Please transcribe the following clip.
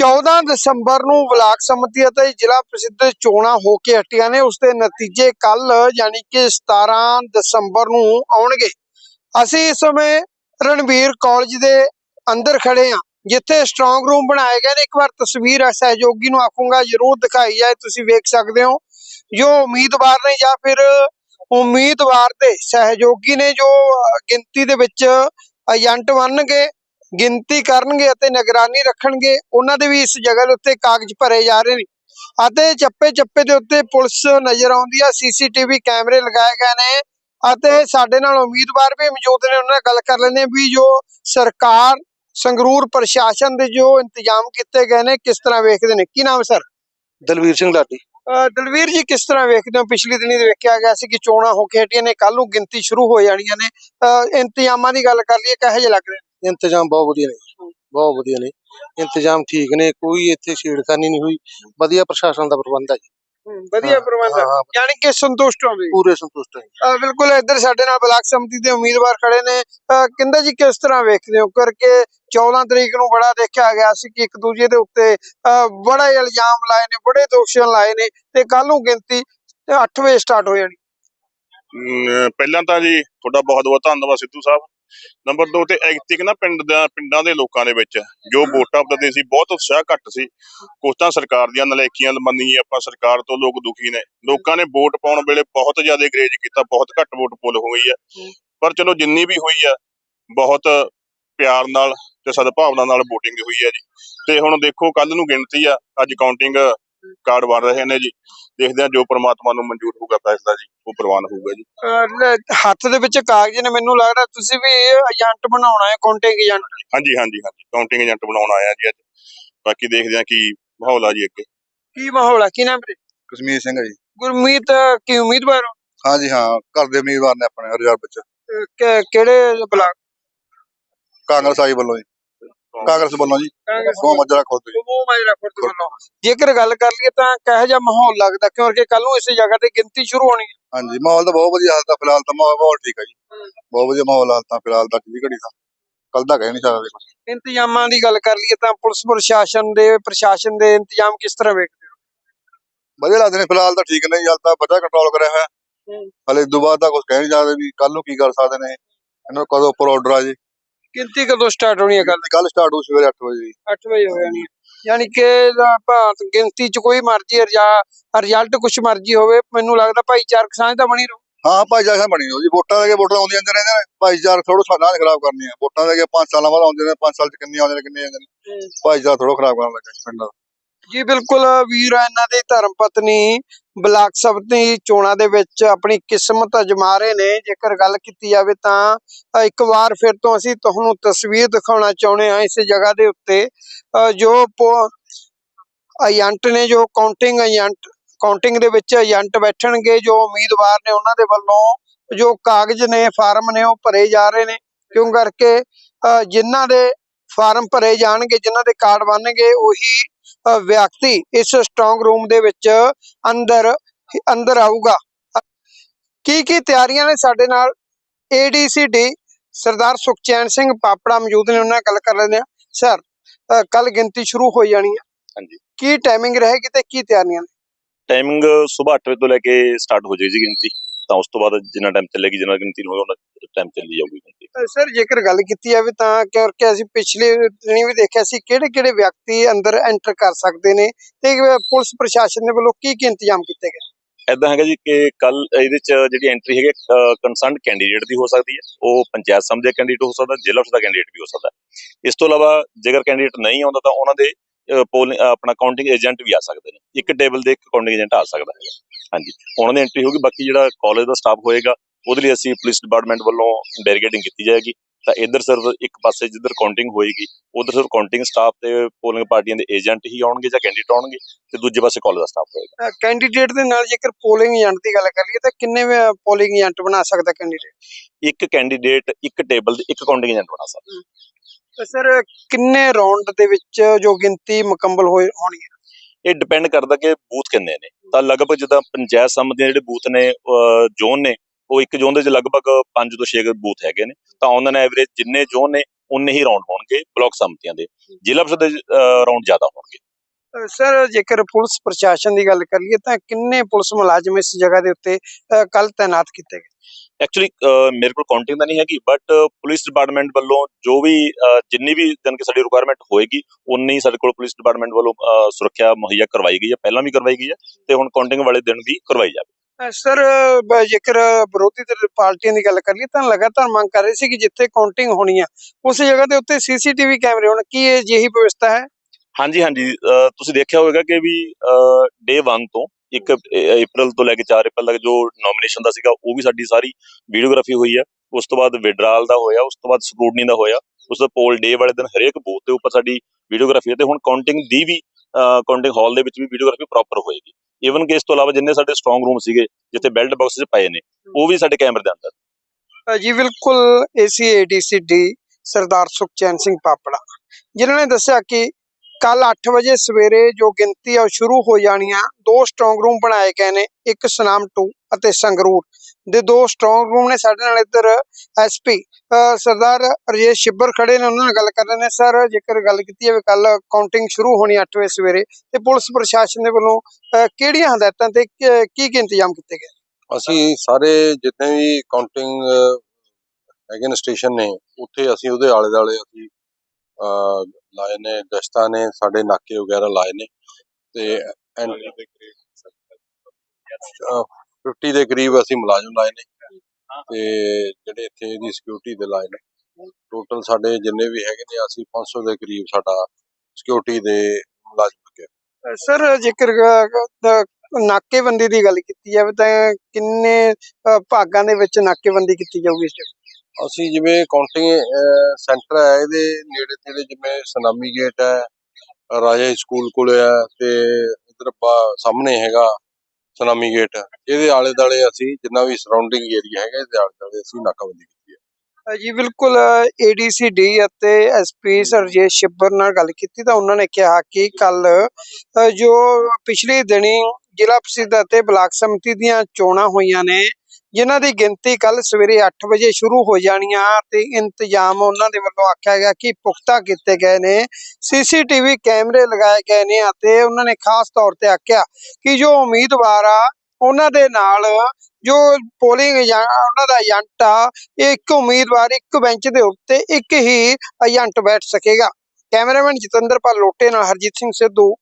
14 ਦਸੰਬਰ ਨੂੰ ਬਲਾਕ ਸੰਮਤੀ ਅਤੇ ਜ਼ਿਲ੍ਹਾ ਪ੍ਰਸਿੱਧ ਚੋਣਾਂ ਹੋ ਕੇ ਹਟੀਆਂ ਨੇ, ਉਸ ਦੇ ਨਤੀਜੇ ਕੱਲ ਯਾਨੀ ਕਿ 17 ਦਸੰਬਰ ਨੂੰ ਆਉਣਗੇ। ਅਸੀਂ ਇਸ ਸਮੇਂ ਰਣਵੀਰ ਕਾਲਜ ਦੇ ਅੰਦਰ ਖੜੇ ਹਾਂ, ਜਿੱਥੇ ਸਟਰੋਂਗ ਰੂਮ ਬਣਾਏ ਗਏ ਨੇ। ਇੱਕ ਵਾਰ ਤਸਵੀਰ ਸਹਿਯੋਗੀ ਨੂੰ ਆਖੂੰਗਾ, ਜਰੂਰ ਦਿਖਾਈ ਜਾਏ, ਤੁਸੀਂ ਵੇਖ ਸਕਦੇ ਹੋ। ਜੋ ਉਮੀਦਵਾਰ ਨੇ ਜਾਂ ਫਿਰ ਉਮੀਦਵਾਰ ਦੇ ਸਹਿਯੋਗੀ ਨੇ ਜੋ ਗਿਣਤੀ ਦੇ ਵਿੱਚ ਏਜੰਟ ਬਣਨਗੇ ਗਿਣਤੀ ਕਰਨਗੇ ਅਤੇ ਨਿਗਰਾਨੀ ਰੱਖਣਗੇ ਉਹਨਾਂ ਦੇ ਵੀ ਇਸ ਜਗ੍ਹਾ ਦੇ ਉੱਤੇ ਕਾਗਜ਼ ਭਰੇ ਜਾ ਰਹੇ ਨੇ। ਅਤੇ ਚੱਪੇ ਚੱਪੇ ਦੇ ਉੱਤੇ ਪੁਲਿਸ ਨਜ਼ਰ ਆਉਂਦੀ ਆ ਸੀਸੀਟੀਵੀ ਕੈਮਰੇ ਲਗਾਏ ਗਏ ਨੇ ਅਤੇ ਸਾਡੇ ਨਾਲ ਉਮੀਦਵਾਰ ਵੀ ਮੌਜੂਦ ਨੇ ਉਹਨਾਂ ਨਾਲ ਗੱਲ ਕਰ ਲੈਂਦੇ ਵੀ ਜੋ ਸਰਕਾਰ ਸੰਗਰੂਰ ਪ੍ਰਸ਼ਾਸਨ ਦੇ ਜੋ ਇੰਤਜ਼ਾਮ ਕੀਤੇ ਗਏ ਨੇ ਕਿਸ ਤਰ੍ਹਾਂ ਵੇਖਦੇ ਨੇ? ਕੀ ਨਾਮ ਸਰ? ਦਲਵੀਰ ਸਿੰਘ ਲਾਡੀ। ਦਲਵੀਰ ਜੀ ਕਿਸ ਤਰ੍ਹਾਂ ਵੇਖਦੇ ਹੋ? ਪਿਛਲੀ ਦਿਨੀ ਦੇ ਵੇਖਿਆ ਗਿਆ ਸੀ ਕਿ ਚੋਣਾਂ ਹੋ ਕੇ ਹਟੀਆਂ ਨੇ ਕੱਲ ਨੂੰ ਗਿਣਤੀ ਸ਼ੁਰੂ ਹੋ ਜਾਣੀਆਂ ਨੇ। ਇੰਤਜ਼ਾਮਾਂ ਦੀ ਗੱਲ ਕਰ ਲਈਏ ਕਿਹੋ ਜਿਹੇ ਲੱਗ ਰਹੇ ਇੰਤਜ਼ਾਮ ਬਹੁਤ ਵਧੀਆ ਨੇ। ਬਹੁਤ ਵਧੀਆ ਨੇ। ਇੰਤਜ਼ਾਮ ਠੀਕ ਨੇ ਕੋਈ ਇੱਥੇ ਛੇੜਖਾਨੀ ਨਹੀਂ ਹੋਈ। ਵਧੀਆ ਪ੍ਰਸ਼ਾਸਨ ਦਾ ਪ੍ਰਬੰਧ ਹੈ ਜੀ। ਵਧੀਆ ਪ੍ਰਬੰਧ। ਯਾਨੀ ਕਿ ਸੰਤੁਸ਼ਟ ਹੋ ਵੀ ਪੂਰੇ ਸੰਤੁਸ਼ਟ ਹੈ ਬਿਲਕੁਲ ਇੱਧਰ ਸਾਡੇ ਨਾਲ ਬਲਾਕ ਸੰਮਤੀ ਦੇ ਉਮੀਦਵਾਰ ਖੜੇ ਨੇ। ਕਹਿੰਦਾ ਜੀ ਕਿਸ ਤਰ੍ਹਾਂ ਵੇਖਦੇ ਹੋ? ਕਰਕੇ 14 ਤਰੀਕ ਨੂੰ ਬੜਾ ਦੇਖਿਆ ਗਿਆ ਸੀ ਕਿ ਇੱਕ ਦੂਜੇ ਦੇ ਉੱਤੇ ਬੜਾ ਇਲਜ਼ਾਮ ਲਾਏ ਨੇ ਬੜੇ ਦੋਸ਼ਾਂ ਲਾਏ ਨੇ ਤੇ ਕੱਲ ਨੂੰ ਗਿਣਤੀ 8 ਵਜੇ ਸਟਾਰਟ ਹੋ ਜਾਣੀ। ਪਹਿਲਾਂ ਤਾਂ ਜੀ ਤੁਹਾਡਾ ਬਹੁਤ ਬਹੁਤ ਧੰਨਵਾਦ ਸਿੱਧੂ ਸਾਹਿਬ। ਨੰਬਰ 2 ਤੇ ਐਕਟਿਕ ਨਾ ਪਿੰਡ ਦਾ, ਪਿੰਡਾਂ ਦੇ ਲੋਕਾਂ ਦੇ ਵਿੱਚ ਜੋ ਵੋਟਾਂ ਪਾਉਂਦੇ ਸੀ, ਬਹੁਤ ਉਤਸ਼ਾਹ ਘੱਟ ਸੀ। ਕੁਛ ਸਰਕਾਰ ਦੀਆਂ ਨਲਾਇਕੀਆਂ ਮੰਨੀ ਆਪਾਂ ਸਰਕਾਰ ਤੋਂ ਲੋਕ ਦੁਖੀ ਨੇ। ਲੋਕਾਂ ਨੇ ਵੋਟ ਪਾਉਣ ਵੇਲੇ ਬਹੁਤ ਜ਼ਿਆਦਾ ਗਰੇਜ ਕੀਤਾ, ਬਹੁਤ ਘੱਟ ਵੋਟ ਪੁੱਲ ਹੋਈ ਹੈ ਪਰ ਚਲੋ ਜਿੰਨੀ ਵੀ ਹੋਈ ਹੈ ਬਹੁਤ ਪਿਆਰ ਨਾਲ ਤੇ ਸਦਭਾਵਨਾ ਨਾਲ VOTING ਹੋਈ ਹੈ ਜੀ। ਤੇ ਹੁਣ ਦੇਖੋ ਕੱਲ ਨੂੰ ਗਿਣਤੀ ਆ, ਅੱਜ ਕਾਊਂਟਿੰਗ ਕਾਰਡ ਬਣ ਰਹੇ ਨੇ ਜੀ। ਦੇਖਦੇ ਆ ਜੋ ਪ੍ਰਮਾਤਮਾ ਨੂੰ ਮਨਜ਼ੂਰ ਹੋਊਗਾ ਫੈਸਲਾ ਜੀ ਉਹ ਪ੍ਰਵਾਨ ਹੋਊਗਾ ਜੀ। ਹੱਥ ਦੇ ਵਿੱਚ ਕਾਗਜ਼ ਨੇ ਮੈਨੂੰ ਲੱਗਦਾ ਤੁਸੀਂ ਵੀ ਏਜੰਟ ਬਣਾਉਣਾ ਹੈ ਕਾਉਂਟਿੰਗ ਏਜੰਟ ਹਾਂਜੀ ਹਾਂਜੀ ਹਾਂਜੀ ਕਾਊਂਟਿੰਗ ਏਜੰਟ ਬਣਾਉਣ ਆਇਆ ਜੀ ਅੱਜ। ਬਾਕੀ ਦੇਖਦੇ ਆ ਕੀ ਮਾਹੌਲ ਆ ਜੀ ਅੱਗੇ। ਕੀ ਮਾਹੌਲ ਹੈ ਕੀ ਨਾਮ ਵੀਰੇ? ਕਸ਼ਮੀਰ ਸਿੰਘ ਜੀ। ਗੁਰਮੀਤ ਕੀ ਉਮੀਦਵਾਰ ਹੋ? ਹਾਂਜੀ ਹਾਂ ਘਰ ਦੇ ਉਮੀਦਵਾਰ ਨੇ ਆਪਣੇ ਰਿਜ਼ਰਵ ਵਿੱਚ ਕਿਹੜੇ ਬਲਾਕ? ਕਾਂਗਰਸ ਆਈ ਵੱਲੋਂ ਜੀ। ਕਾਂਗਰਸ ਵੱਲੋਂ ਜੀ। ਸੋ ਮੱਜਰਾ ਖੁਦ ਜੀ ਉਹ ਮਾਜਰਾ ਖੁਰਦ ਵੱਲੋਂ। ਜੇਕਰ ਗੱਲ ਕਰ ਲਈਏ ਤਾਂ ਕਿਹੋ ਜਿਹਾ ਮਾਹੌਲ ਲੱਗਦਾ? ਕਿਉਂਕਿ ਕੱਲ ਨੂੰ ਇਸ ਜਗ੍ਹਾ ਤੇ ਗਿਣਤੀ ਸ਼ੁਰੂ ਹੋਣੀ ਹੈ। ਹਾਂਜੀ ਮਾਹੌਲ ਤਾਂ ਬਹੁਤ ਵਧੀਆ ਹਾਲ ਤਾਂ ਫਿਲਹਾਲ ਤਾਂ ਮਾਹੌਲ ਠੀਕ ਹੈ ਜੀ। ਬਹੁਤ ਵਧੀਆ ਮਾਹੌਲ ਹਾਲ ਤਾਂ ਫਿਲਹਾਲ ਤੱਕ ਦੀ ਘੜੀ ਦਾ ਕੱਲ ਦਾ ਕਹਿ ਨਹੀਂ ਸਕਦੇ ਕੁਛ ਇੰਤਜ਼ਾਮਾਂ ਦੀ ਗੱਲ ਕਰ ਲਈਏ ਤਾਂ ਪੁਲਿਸ ਪ੍ਰਸ਼ਾਸਨ ਦੇ ਪ੍ਰਸ਼ਾਸਨ ਦੇ ਇੰਤਜ਼ਾਮ ਕਿਸ ਤਰ੍ਹਾਂ ਵੇਖਦੇ ਹੋ? ਵਧੀਆ ਲੱਗਦੇ ਨੇ ਫਿਲਹਾਲ ਤਾਂ ਠੀਕ ਨੇ ਜੀ ਹਾਲ ਤਾਂ ਬੱਚਾ ਕੰਟਰੋਲ ਕਰਿਆ ਹੋਇਆ। ਹਲੇ ਬਾਅਦ ਤਾਂ ਕੁਝ ਕਹਿ ਨਹੀਂ ਸਕਦੇ ਵੀ ਕੱਲ ਨੂੰ ਕੀ ਕਰ ਸਕਦੇ ਨੇ। ਇਹਨਾਂ ਕਦੋਂ ਉੱਪਰ ਆਰਡਰ ਆ ਜੀ। ਗਿਣਤੀ ਕਦੋਂ ਸਟਾਰਟ ਹੋਣੀ ਹੈ ਕੱਲ ਕੱਲ ਸਟਾਰਟ ਹੋ ਸਵੇਰੇ 8 ਵਜੇ ਜੀ 8 ਵਜੇ ਹੋ ਜਾਣੀ ਹੈ। ਯਾਨੀ ਕਿ ਆਪਾਂ ਗਿਣਤੀ ਚ ਕੋਈ ਮਰਜ਼ੀ ਰਿਜ਼ਲਟ ਕੁਛ ਮਰਜ਼ੀ ਹੋਵੇ ਮੈਨੂੰ ਲੱਗਦਾ ਭਾਈਚਾਰਕ ਸਾਂਝ ਤਾਂ ਬਣੀ ਰਹੂ। ਹਾਂ ਭਾਈਚਾਰਾ ਬਣੀ ਹੋ ਜੀ। ਵੋਟਾਂ ਦੇ ਕੇ ਵੋਟਾਂ ਆਉਂਦੀਆਂ ਰਹਿੰਦੀਆਂ ਨੇ ਭਾਈਚਾਰਾ ਥੋੜਾ ਸਾਡਾ ਖਰਾਬ ਕਰਨੀ ਹੈ। ਵੋਟਾਂ ਦੇ ਕੇ 5 ਸਾਲਾਂ ਬਾਅਦ ਆਉਂਦੇ ਨੇ 5 ਸਾਲ ਚ ਕਿੰਨੀ ਆਉਂਦੇ ਨੇ ਕਿੰਨੇ ਜਾਂਦੇ ਨੇ। ਭਾਈਚਾਰਾ ਥੋੜਾ ਖਰਾਬ ਕਰਨ ਲੱਗਾ ਪਿੰਡ ਦਾ। ਜੀ ਬਿਲਕੁਲ ਵੀਰ ਇਹਨਾਂ ਦੀ ਧਰਮ ਪਤਨੀ ਬਲਾਕ ਸੰਮਤੀ ਚੋਣਾਂ ਦੇ ਵਿੱਚ ਆਪਣੀ ਕਿਸਮਤ ਅਜਮਾ ਰਹੇ ਨੇ। ਜੇਕਰ ਗੱਲ ਕੀਤੀ ਜਾਵੇ ਤਾਂ ਇੱਕ ਵਾਰ ਫਿਰ ਤੋਂ ਅਸੀਂ ਤੁਹਾਨੂੰ ਤਸਵੀਰ ਦਿਖਾਉਣਾ ਚਾਹੁੰਦੇ ਹਾਂ ਇਸ ਜਗ੍ਹਾ ਦੇ ਉੱਤੇ। ਜੋ ਏਜੰਟ ਨੇ ਜੋ ਕਾਊਂਟਿੰਗ ਏਜੰਟ ਕਾਊਂਟਿੰਗ ਦੇ ਵਿੱਚ ਏਜੰਟ ਬੈਠਣਗੇ ਜੋ ਉਮੀਦਵਾਰ ਨੇ ਉਹਨਾਂ ਦੇ ਵੱਲੋਂ ਜੋ ਕਾਗਜ਼ ਨੇ ਫਾਰਮ ਨੇ ਉਹ ਭਰੇ ਜਾ ਰਹੇ ਨੇ। ਕਿਉਂ ਕਰਕੇ ਅ, ਜਿਨ੍ਹਾਂ ਦੇ ਫਾਰਮ ਭਰੇ ਜਾਣਗੇ ਜਿਨ੍ਹਾਂ ਦੇ ਕਾਰਡ ਬਣਨਗੇ ਉਹੀ ਵਿਅਕਤੀ ਇਸ ਸਟਰੋਂਗ ਰੂਮ ਦੇ ਵਿੱਚ ਅੰਦਰ ਅੰਦਰ ਆਊਗਾ। ਕੀ ਕੀ ਤਿਆਰੀਆਂ ਨੇ ਸਾਡੇ ਨਾਲ? ਏਡੀਸੀਡੀ ਸਰਦਾਰ ਸੁਖਚੈਨ ਸਿੰਘ ਪਾਪੜਾ ਮੌਜੂਦ ਨੇ ਉਹਨਾਂ ਨਾਲ ਗੱਲ ਕਰ ਲੈਂਦੇ ਆ ਸਰ ਕੱਲ ਗਿਣਤੀ ਸ਼ੁਰੂ ਹੋ ਜਾਣੀ ਹੈ। ਹਾਂਜੀ। ਕੀ ਟਾਈਮਿੰਗ ਰਹੇਗੀ ਤੇ ਕੀ ਤਿਆਰੀਆਂ ਨੇ? ਟਾਈਮਿੰਗ ਸਵੇਰ 8 ਵਜੇ ਤੋਂ ਲੈ ਕੇ ਸਟਾਰਟ ਹੋ ਜਾਏਗੀ ਗਿਣਤੀ। ਤਾਂ ਉਸ ਤੋਂ ਬਾਅਦ ਜਿੰਨਾ ਟਾਈਮ ਚੱਲੇਗੀ ਜਿੰਨਾ ਗਿਣਤੀ ਹੋਵੇ ਉਹਨਾਂ ਟਾਈਮ ਚੱਲੀ ਜਾਊਗੀ। ਸਰ, ਜੇਕਰ ਗੱਲ ਕੀਤੀ ਜਾਵੇ ਤਾਂ ਕਿਉਂਕਿ ਅਸੀਂ ਪਿਛਲੇ ਦਿਨੀ ਵੀ ਦੇਖਿਆ ਸੀ ਕਿਹੜੇ ਕਿਹੜੇ ਵਿਅਕਤੀ ਅੰਦਰ ਐਂਟਰ ਕਰ ਸਕਦੇ ਨੇ ਤੇ ਪੁਲਿਸ ਪ੍ਰਸ਼ਾਸਨ ਦੇ ਵੱਲੋਂ ਕੀ ਕੀ ਇੰਤਜ਼ਾਮ ਕੀਤੇ ਗਏ? ਐਦਾਂ ਹੈਗਾ ਜੀ ਕਿ ਕੱਲ ਇਹਦੇ ਚ ਜਿਹੜੀ ਐਂਟਰੀ ਹੈਗੀ ਕੰਸਰਨਡ ਕੈਂਡੀਡੇਟ ਦੀ ਹੋ ਸਕਦੀ ਹੈ। ਉਹ ਪੰਚਾਇਤ ਸਮਝ ਦੇ ਕੈਂਡੀਡੇਟ ਹੋ ਸਕਦਾ, ਜ਼ਿਲ੍ਹਾ ਉਸ ਦਾ ਕੈਂਡੀਡੇਟ ਵੀ ਹੋ ਸਕਦਾ। ਇਸ ਤੋਂ ਇਲਾਵਾ ਜੇਕਰ ਕੈਂਡੀਡੇਟ ਨਹੀਂ ਆਉਂਦਾ ਤਾਂ ਉਹਨਾਂ ਦੇ ਪੋਲ ਆਪਣਾ ਕਾਊਂਟਿੰਗ ਏਜੰਟ ਵੀ ਆ ਸਕਦੇ ਨੇ। ਇੱਕ ਟੇਬਲ ਦੇ ਇੱਕ ਕਾਊਂਟਿੰਗ ਏਜੰਟ ਆ ਸਕਦਾ ਹੈਗਾ। ਹਾਂਜੀ। ਉਹਨਾਂ ਦੀ ਐਂਟਰੀ ਹੋਗੀ ਬਾਕੀ ਜਿਹੜਾ ਕਾਲਜ ਦਾ ਸਟਾਫ ਹੋਏਗਾ ਉਹਦੇ ਲਈ ਅਸੀਂ ਪੁਲਿਸ ਡਿਪਾਰਟਮੈਂਟ ਵੱਲੋਂ ਬੈਰੀਕੇਡਿੰਗ ਕੀਤੀ ਜਾਏਗੀ। ਤਾਂ ਇੱਧਰ ਸਿਰਫ ਇੱਕ ਪਾਸੇ ਜਿੱਧਰ ਕਾਊਂਟਿੰਗ ਹੋਏਗੀ ਉਧਰ ਸਿਰਫ ਕਾਊਂਟਿੰਗ ਸਟਾਫ ਤੇ ਪੋਲਿੰਗ ਪਾਰਟੀਆਂ ਦੇ ਏਜੰਟ ਹੀ ਆਉਣਗੇ ਜਾਂ ਕੈਂਡੀਡੇਟ ਆਉਣਗੇ ਤੇ ਦੂਜੇ ਪਾਸੇ ਕਾਲਜ ਦਾ ਸਟਾਫ ਹੋਏਗਾ। ਕੈਂਡੀਡੇਟ ਦੇ ਨਾਲ ਜੇਕਰ ਪੋਲਿੰਗ ਏਜੰਟ ਦੀ ਗੱਲ ਕਰੀਏ ਤਾਂ ਕਿੰਨੇ ਪੋਲਿੰਗ ਏਜੰਟ ਬਣਾ ਸਕਦਾ ਕੈਂਡੀਡੇਟ ਇੱਕ ਕੈਂਡੀਡੇਟ ਇੱਕ ਟੇਬਲ ਦੇ ਇੱਕ ਕਾਊਂਟਿੰਗ ਏਜੰਟ ਬਣਾ ਸਕਦਾ। ਸਰ ਕਿੰਨੇ ਰਾਉਂਡ ਦੇ ਵਿੱਚ ਜੋ ਗਿਣਤੀ ਮੁਕੰਮਲ ਹੋਣੀ ਹੈ? ਇਹ ਡਿਪੈਂਡ ਕਰਦਾ ਕਿ ਬੂਥ ਕਿੰਨੇ ਨੇ। ਤਾਂ ਲਗਭਗ ਜਿੱਦਾਂ ਪੰਚਾਇਤ ਸਮਿਤੀ ਦੇ ਜਿਹੜੇ ਬੂਥ ਨੇ ਜ਼ੋਨ ਨੇ ਉਹ ਇੱਕ ਜ਼ੋਨ ਦੇ ਵਿੱਚ ਲਗਭਗ 5 ਤੋਂ 6 ਬੂਥ ਹੈਗੇ ਨੇ ਤਾਂ ਔਨ ਐਨ ਐਵਰੇਜ ਜਿੰਨੇ ਜ਼ੋਨ ਨੇ ਉਨੇ ਹੀ ਰਾਉਂਡ ਹੋਣਗੇ ਬਲਾਕ ਸੰਮਤੀਆਂ ਦੇ। ਜ਼ਿਲ੍ਹਾ ਪ੍ਰੀਸ਼ਦ ਦੇ ਰਾਉਂਡ ਜ਼ਿਆਦਾ ਹੋਣਗੇ। ਸਰ ਜੇਕਰ ਪੁਲਿਸ ਪ੍ਰਸ਼ਾਸਨ ਦੀ ਗੱਲ ਕਰ ਲਈਏ ਤਾਂ ਕਿੰਨੇ ਪੁਲਿਸ ਮੁਲਾਜ਼ਮ ਇਸ ਜਗ੍ਹਾ ਦੇ ਉੱਤੇ ਕੱਲ ਤਾਇਨਾਤ ਕੀਤੇ ਗਏ? ਐਕਚੁਅਲੀ ਮੇਰੇ ਕੋਲ ਕਾਊਂਟਿੰਗ ਤਾਂ ਨਹੀਂ ਹੈਗੀ ਬਟ ਪੁਲਿਸ ਡਿਪਾਰਟਮੈਂਟ ਵੱਲੋਂ ਜੋ ਵੀ ਜਿੰਨੀ ਵੀ ਜਾਣੀ ਕਿ ਸਾਡੀ ਰਿਕੁਆਇਰਮੈਂਟ ਹੋਏਗੀ ਉਨੀ ਹੀ ਸਾਡੇ ਕੋਲ ਪੁਲਿਸ ਡਿਪਾਰਟਮੈਂਟ ਵੱਲੋਂ ਸੁਰੱਖਿਆ ਮੁਹੱਈਆ ਕਰਵਾਈ ਗਈ ਹੈ ਪਹਿਲਾਂ ਵੀ ਕਰਵਾਈ ਗਈ ਹੈ ਤੇ ਹੁਣ ਕਾਊਂਟਿੰਗ ਵਾਲੇ ਦਿਨ ਵੀ ਕਰਵਾਈ ਜਾਵੇ ਸਰ, ਬ- ਜੇਕਰ ਵਿਰੋਧੀ ਧਿਰ ਪਾਰਟੀਆਂ ਦੀ ਗੱਲ ਕਰ ਤਾਂ ਲਗਾਤਾਰ ਮੰਗ ਕਰ ਰਹੇ ਸੀ ਕਿ ਜਿੱਥੇ ਕਾਊਂਟਿੰਗ ਹੋਣੀ ਆ, ਉਸ ਜਗ੍ਹਾ ਦੇ ਉੱਤੇ ਸੀਸੀਟੀਵੀ ਕੈਮਰੇ ਹੋਣ, ਕੀ ਇਹ ਜਿਹੀ ਵਿਵਸਥਾ ਹੈ? ਹਾਂਜੀ ਹਾਂਜੀ। ਤੁਸੀਂ ਦੇਖਿਆ ਹੋਵੇਗਾ ਕਿ ਵੀ ਡੇ 1 ਤੋਂ 1 ਅਪ੍ਰੈਲ ਤੋਂ ਲੈ ਕੇ 4 ਅਪ੍ਰੈਲ ਤੱਕ ਜੋ ਨੋਮੀਨੇਸ਼ਨ ਦਾ ਸੀਗਾ, ਉਹ ਵੀ ਸਾਡੀ ਸਾਰੀ ਵੀਡੀਓਗ੍ਰਾਫੀ ਹੋਈ ਹੈ ਉਸ ਤੋਂ ਬਾਅਦ ਵਿਡਰਾਲ ਦਾ ਹੋਇਆ, ਉਸ ਤੋਂ ਬਾਅਦ ਸਕਰੂਟਨੀ ਦਾ ਹੋਇਆ। ਉਸ ਤੋਂ ਪੋਲ ਡੇ ਵਾਲੇ ਦਿਨ ਹਰੇਕ ਬੂਥ ਦੇ ਉੱਪਰ ਸਾਡੀ ਵੀਡੀਓਗ੍ਰਾਫੀ ਤੇ ਹੁਣ ਕਾਊਂਟਿੰਗ ਦੀ ਵੀ ਕਾਊਂਟਿੰਗ ਹਾਲ ਦੇ ਵਿੱਚ ਵੀ ਵੀਡੀਓਗ੍ਰਾਫੀ ਪ੍ਰੋਪਰ ਹੋਏਗੀ। ਈਵਨ ਕਿ ਇਸ ਤੋਂ ਇਲਾਵਾ ਜਿੰਨੇ ਸਾਡੇ ਸਟਰੋਂਗ ਰੂਮ ਸੀਗੇ, ਜਿੱਥੇ ਬੈਲਟ ਬਾਕਸਸ ਪਏ ਨੇ, ਉਹ ਵੀ ਸਾਡੇ ਕੈਮਰੇ ਦੇ ਅੰਦਰ। ਜੀ, ਬਿਲਕੁਲ ਏਸੀਏਡੀਸੀਡੀ ਸਰਦਾਰ ਸੁਖਚੈਨ ਸਿੰਘ ਪਾਪੜਾ। ਜਿਨ੍ਹਾਂ ਨੇ ਦੱਸਿਆ ਕਿ ਕੱਲ 8 ਵਜੇ ਸਵੇਰੇ ਜੋ ਗਿਣਤੀ ਆ ਉਹ ਸ਼ੁਰੂ ਹੋ ਜਾਣੀ ਆ, ਦੋ ਸਟਰੋਂਗ ਰੂਮ ਬਣਾਏ ਗਏ ਨੇ, ਇੱਕ ਸਨਾਮ 2 ਅਤੇ ਸੰਗਰੂਰ। ਦੇ ਦੋ ਸਟਰੋਂਗ ਰੂਮ ਨੇ ਸਾਡੇ ਨਾਲ ਇੱਧਰ ਐਸਪੀ ਸਰਦਾਰ ਰਜੇਸ਼ ਛਿੱਬਰ ਖੜੇ ਨੇ ਉਹਨਾਂ ਨਾਲ ਗੱਲ ਕਰ ਰਹੇ ਨੇ। ਸਰ ਜੇਕਰ ਗੱਲ ਕੀਤੀ ਜਾਵੇ ਕੱਲ ਕਾਊਂਟਿੰਗ ਸ਼ੁਰੂ ਹੋਣੀ 8 ਵਜੇ ਸਵੇਰੇ ਤੇ ਪੁਲਿਸ ਪ੍ਰਸ਼ਾਸਨ ਦੇ ਵੱਲੋਂ ਕਿਹੜੀਆਂ ਹਦਾਇਤਾਂ ਤੇ ਕੀ ਕੀ ਇੰਤਜ਼ਾਮ ਕੀਤੇ ਗਏ? ਅਸੀਂ ਸਾਰੇ ਜਿੰਨੇ ਵੀ ਕਾਊਂਟਿੰਗ ਹੈਗੇ ਨੇ ਸਟੇਸ਼ਨ ਨੇ ਉੱਥੇ ਅਸੀਂ ਉਹਦੇ ਆਲੇ ਦਾਲੇ ਅਸੀਂ ਲਾਏ ਨੇ ਗਸ਼ਤਾਂ ਨੇ ਸਾਡੇ ਨਾਕੇ ਵਗੈਰਾ ਲਾਏ ਨੇ। ਤੇ 50 ਦੇ ਕਰੀਬ ਅਸੀਂ ਮੁਲਾਜ਼ਮ ਲਾਏ ਨੇ। ਤੇ ਜਿਹੜੇ ਇੱਥੇ ਇਹਦੀ ਸਿਕਿਉਰਿਟੀ ਦੇ ਲਾਏ ਨੇ। ਟੋਟਲ ਸਾਡੇ ਜਿੰਨੇ ਵੀ ਹੈਗੇ ਨੇ ਅਸੀਂ 500 ਦੇ ਕਰੀਬ ਸਾਡਾ ਸਿਕਿਉਰਿਟੀ ਦੇ ਮੁਲਾਜ਼ਮ ਲੱਗੇ ਸਰ ਜੇਕਰ ਨਾਕੇਬੰਦੀ ਦੀ ਗੱਲ ਕੀਤੀ ਜਾਵੇ ਤਾਂ ਕਿੰਨੇ ਭਾਗਾਂ ਦੇ ਵਿੱਚ ਨਾਕੇਬੰਦੀ ਕੀਤੀ ਜਾਊਗੀ ਇਸ? ਅਸੀਂ ਜਿਵੇਂ ਕਾਊਂਟਿੰਗ ਸੈਂਟਰ ਹੈ ਇਹਦੇ ਨੇੜੇ ਤੇੜੇ ਜਿਵੇਂ ਸਨਾਮੀ ਗੇਟ ਹੈ ਰਾਜਾ ਸਕੂਲ ਕੋਲੇ ਹੈ ਤੇ ਇਧਰ ਸਾਹਮਣੇ ਹੈਗਾ ਸਨਾਮੀ ਗੇਟ ਇਹਦੇ ਆਲੇ ਦਾਲੇ ਅਸੀਂ ਜਿੰਨਾ ਵੀ ਸਰਾਊਂਡਿੰਗ ਏਰੀਆ ਹੈਗਾ, ਇਹਦੇ ਆਲੇ ਦਾਲੇ ਅਸੀਂ ਨਾਕਾਬੰਦੀ ਕੀਤੀ ਹੈ। ਜੀ, ਬਿਲਕੁਲ ਏਡੀਸੀਡੀ ਅਤੇ ਐਸਪੀ ਸਰਜੇਸ਼ ਛਿੱਬਰ ਨਾਲ ਗੱਲ ਕੀਤੀ ਤਾਂ ਉਹਨਾਂ ਨੇ ਕਿਹਾ ਕਿ ਕੱਲ ਜੋ ਪਿਛਲੇ ਦਿਨੀ ਜ਼ਿਲ੍ਹਾ ਪ੍ਰਸਿੱਧ ਅਤੇ ਬਲਾਕ ਸਮਿਤੀ ਦੀਆਂ ਚੋਣਾਂ ਹੋਈਆਂ ਨੇ ਜਿਨ੍ਹਾਂ ਦੀ ਗਿਣਤੀ ਕੱਲ ਸਵੇਰੇ 8 ਵਜੇ ਸ਼ੁਰੂ ਹੋ ਜਾਣੀਆਂ ਤੇ ਇੰਤਜ਼ਾਮ ਉਹਨਾਂ ਦੇ ਵੱਲੋਂ ਆਖਿਆ ਗਿਆ ਕਿ ਪੁਖਤਾ ਕੀਤੇ ਗਏ ਨੇ। ਸੀਸੀਟੀਵੀ ਕੈਮਰੇ ਲਗਾਏ ਗਏ ਨੇ ਅਤੇ ਉਹਨਾਂ ਨੇ ਖਾਸ ਤੌਰ ਤੇ ਆਖਿਆ ਕਿ ਜੋ ਉਮੀਦਵਾਰ ਆ, ਉਹਨਾਂ ਦੇ ਨਾਲ ਜੋ ਪੋਲਿੰਗ ਉਹਨਾਂ ਦਾ ਏਜੰਟ ਆ, ਇੱਕ ਉਮੀਦਵਾਰ ਇੱਕ ਬੈਂਚ ਦੇ ਉੱਤੇ ਇੱਕ ਹੀ ਏਜੰਟ ਬੈਠ ਸਕੇਗਾ। ਕੈਮਰਾਮੈਨ ਜਤਿੰਦਰਪਾਲ ਲੋਟੇ ਨਾਲ ਹਰਜੀਤ ਸਿੰਘ ਸਿੱਧੂ।